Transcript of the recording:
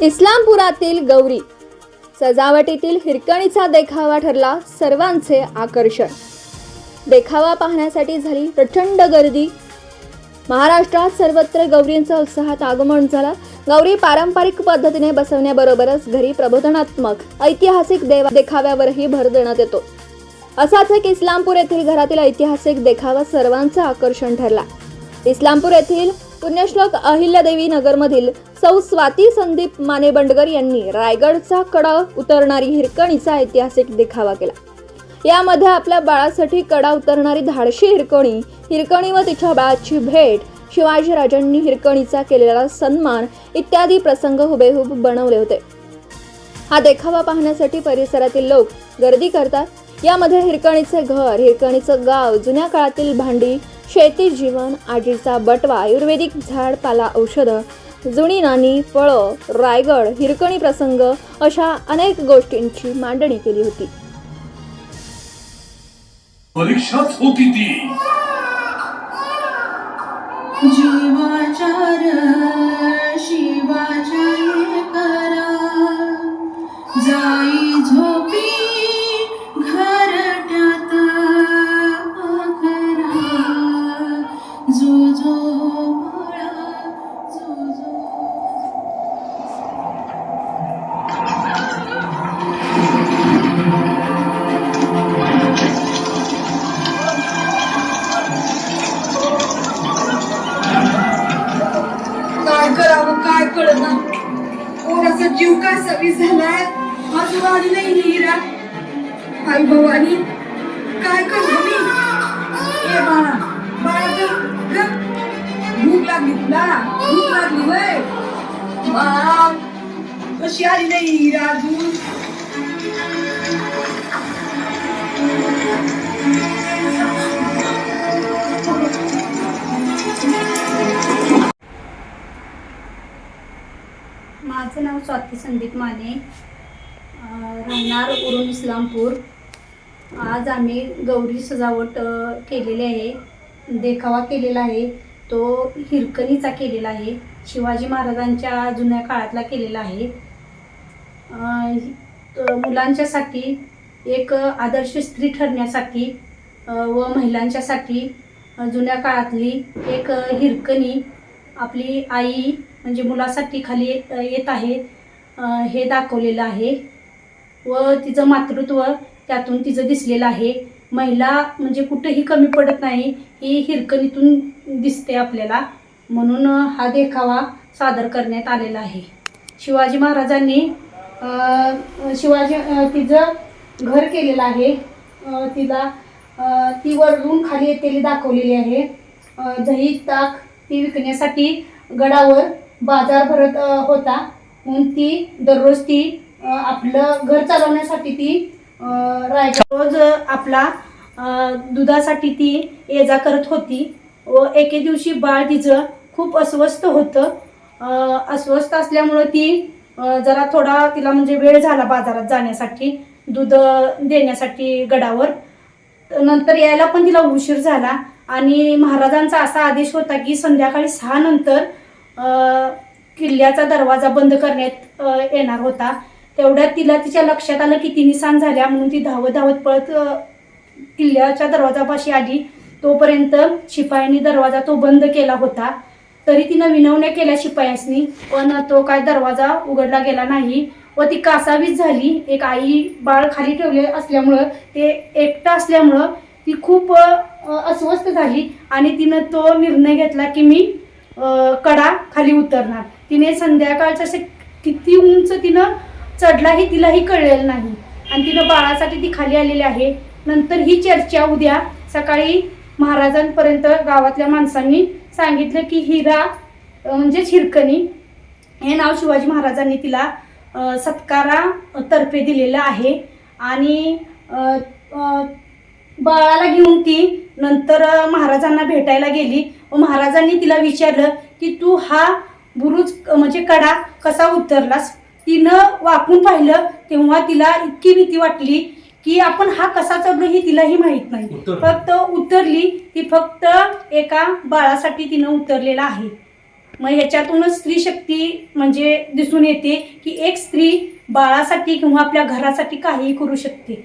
इस्लामपुरातील गौरी. सजावटीतील हिरकणीचा देखावा ठरला सर्वांचे आकर्षण. देखावा पाहण्यासाठी झाली प्रचंड गर्दी. महाराष्ट्रात सर्वत्र गौरींचं उत्साहात आगमन झालं. गौरी पारंपरिक पद्धतीने बसवण्याबरोबरच घरी प्रबोधनात्मक ऐतिहासिक देवा देखाव्यावरही भर देण्यात येतो. असाच एक इस्लामपूर येथील घरातील ऐतिहासिक देखावा सर्वांचं आकर्षण ठरला. इस्लामपूर येथील पुण्यश्लोक अहिल्यादेवी नगरमधील सौ स्वाती संदीप माने बंडगर यांनी रायगडचा कडा उतरणारी हिरकणीचा ऐतिहासिक देखावा केला. यामध्ये आपल्या बाळासाठी कडा उतरणारी धाडशी हिरकणी हिरकणी व तिच्या बाळाची भेट शिवाजीराजांनी हिरकणीचा केलेला सन्मान इत्यादी प्रसंग हुबेहूब बनवले होते. हा देखावा पाहण्यासाठी परिसरातील लोक गर्दी करतात. यामध्ये हिरकणीचे घर हिरकणीचं गाव जुन्या काळातील भांडी शेती जीवन आजीचा बटवा आयुर्वेदिक झाड पाला औषधं जुनी नाणी फळं रायगड हिरकणी प्रसंग अशा अनेक गोष्टींची मांडणी केली होती. परीक्षाच होती ती. जीवाचार शिवाच्या करा जाई झोपी घरट्यात अखरा जो जीव काय सवी झालाय? आज वाणी नाही हिरा. आई भवानी काय करू मी? ए बाळा बाळा भूक लागली तुला? भूक लागली वय बाळा कशी आली नाही हिरा अजून? माझं नाव स्वाती संदीप माने. राहणार उरून इस्लामपूर. आज आम्ही गौरी सजावट केलेली आहे. देखावा केलेला आहे. तो हिरकणीचा केलेला आहे. शिवाजी महाराजांच्या जुन्या काळातला केलेला आहे. मुलांच्यासाठी एक आदर्श स्त्री ठरण्यासाठी व महिलांच्यासाठी जुन्या काळातली एक हिरकणी आपली आई म्हणजे मुलासाठी खाली येत आहे. हे दाखवलेलं आहे. व तिचं मातृत्व त्यातून तिचं दिसलेलं आहे. महिला म्हणजे कुठेही कमी पडत नाही ही हिरकणीतून दिसते आपल्याला. म्हणून हा देखावा सादर करण्यात आलेला आहे. शिवाजी महाराजांनी शिवाजी तिचं घर केलेलं आहे. तिला ती वरून खाली येतेली दाखवलेली आहे. जही ताक ती विकण्यासाठी गडावर बाजार भरत होता. म्हणून ती दररोज ती आपलं घर चालवण्यासाठी ती अ, रायगड रोज आपला दुधासाठी ती ये जा करत होती. व एके दिवशी बाळ तिचं खूप अस्वस्थ होतं. अस्वस्थ असल्यामुळं ती जरा थोडा तिला म्हणजे वेळ झाला बाजारात जाण्यासाठी दूध देण्यासाठी गडावर. नंतर यायला पण तिला उशीर झाला. आणि महाराजांचा असा आदेश होता की संध्याकाळी सहा नंतर किल्ल्याचा दरवाजा बंद करण्यात येणार होता. तेवढ्यात तिला तिच्या लक्षात आलं की ती निसान झाल्या म्हणून ती धावत धावत पळत किल्ल्याच्या दरवाजापाशी आली. तोपर्यंत शिपायांनी दरवाजा तो बंद केला होता. तरी तिनं विनवण्या केल्या शिपायांनी पण तो काय दरवाजा उघडला गेला नाही व ती कासावीस झाली. एक आई बाळ खाली ठेवले असल्यामुळं ते एकटं असल्यामुळं ती खूप अस्वस्थ झाली आणि तिनं तो निर्णय घेतला की मी कडा खाली उतरणार. तिने संध्याकाळचं असे किती उंच तिनं चढलाही तिलाही कळलेलं नाही. आणि तिनं बाळासाठी ती खाली आलेली आहे. नंतर ही चर्चा उद्या सकाळी महाराजांपर्यंत गावातल्या माणसांनी सांगितलं की हिरा म्हणजेच हिरकणी हे नाव शिवाजी महाराजांनी तिला सत्कारातर्फे सत्कारा तर्फे दिलेलं आहे. आणि बाळाला घेऊन ती नंतर महाराजांना भेटायला गेली. व महाराजांनी तिला विचारलं की तू हा बुरुज म्हणजे कडा कसा उतरलास? तिनं वाकून पाहिलं तेव्हा तिला इतकी भीती वाटली की आपण हा कसा चढलो ही तिलाही माहीत नाही. फक्त उतरली ती फक्त एका बाळासाठी तिनं उतरलेला आहे. मग ह्याच्यातूनच स्त्री शक्ती म्हणजे दिसून येते की एक स्त्री बाळासाठी किंवा आपल्या घरासाठी काहीही करू शकते.